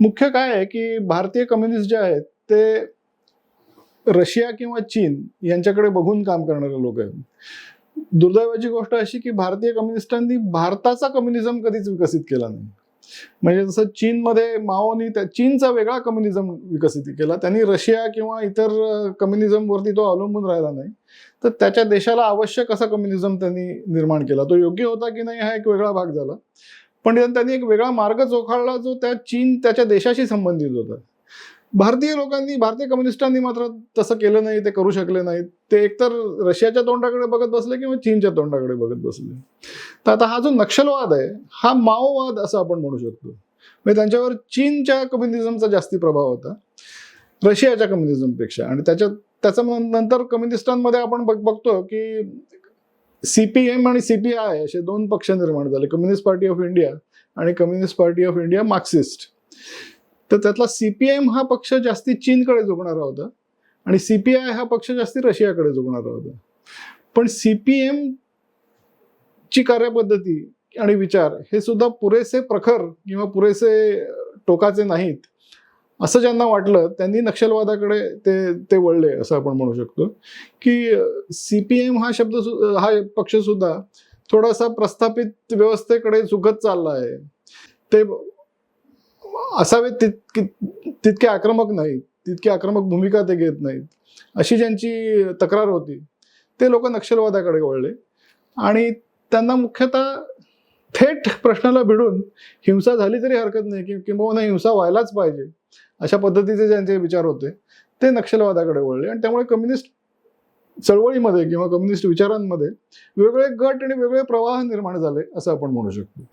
मुख्य काय आहे की भारतीय कम्युनिस्ट जे आहेत ते रशिया किंवा चीन यांच्याकडे बघून काम करणारे लोक आहेत. दुर्दैवाची गोष्ट अशी की भारतीय कम्युनिस्टांनी भारताचा कम्युनिझम कधीच विकसित केला नाही. म्हणजे जसं चीनमध्ये माओनी त्या चीनचा वेगळा कम्युनिझम विकसित केला त्यांनी रशिया किंवा इतर कम्युनिझमवरती तो अवलंबून राहिला नाही. तर त्याच्या देशाला आवश्यक असा कम्युनिझम त्यांनी निर्माण केला. तो योग्य होता की नाही हा एक वेगळा भाग झाला. पण त्यांनी एक वेगळा मार्ग चोखाळला जो त्या चीन त्याच्या देशाशी संबंधित होता. भारतीय लोकांनी भारतीय कम्युनिस्टांनी मात्र तसं केलं नाही ते करू शकले नाहीत. ते एकतर रशियाच्या तोंडाकडे बघत बसले किंवा चीनच्या तोंडाकडे बघत बसले. तर आता हा जो नक्षलवाद आहे हा माओवाद असं आपण म्हणू शकतो. म्हणजे त्यांच्यावर चीनच्या कम्युनिझमचा जास्ती प्रभाव होता रशियाच्या कम्युनिझमपेक्षा. आणि त्याच्या त्याचं नंतर कम्युनिस्टांमध्ये आपण बघ बघतो की सी पी एम आणि सी पी आय असे दोन पक्ष निर्माण झाले. कम्युनिस्ट पार्टी ऑफ इंडिया आणि communist party of India Marxist तर त्यातला सी पी एम हा पक्ष जास्ती चीनकडे झुकणारा होता आणि सी पी आय हा पक्ष जास्ती रशियाकडे झुकणारा होता. पण सीपीएम एम ची कार्यपद्धती आणि विचार हे सुद्धा पुरेसे प्रखर किंवा पुरेसे टोकाचे नाहीत. असं ज्यांना वाटलं त्यांनी नक्षलवादाकडे ते ते वळले असं आपण म्हणू शकतो. की सी पी एम हा शब्द सु- हा पक्ष सुद्धा थोडासा प्रस्थापित व्यवस्थेकडे झुकत चालला आहे. ते असावे तितके तितके आक्रमक नाहीत तितकी आक्रमक भूमिका ते घेत नाहीत अशी ज्यांची तक्रार होती ते लोक नक्षलवादाकडे वळले. आणि त्यांना मुख्यतः थेट प्रश्नाला भिडून हिंसा झाली तरी हरकत नाही कि किंबहुना हिंसा व्हायलाच पाहिजे. अशा पद्धतीचे ज्यांचे विचार होते ते नक्षलवादाकडे वळले. आणि त्यामुळे कम्युनिस्ट चळवळीमध्ये किंवा कम्युनिस्ट विचारांमध्ये वेगवेगळे गट आणि वेगळे प्रवाह निर्माण झाले असं आपण म्हणू शकतो.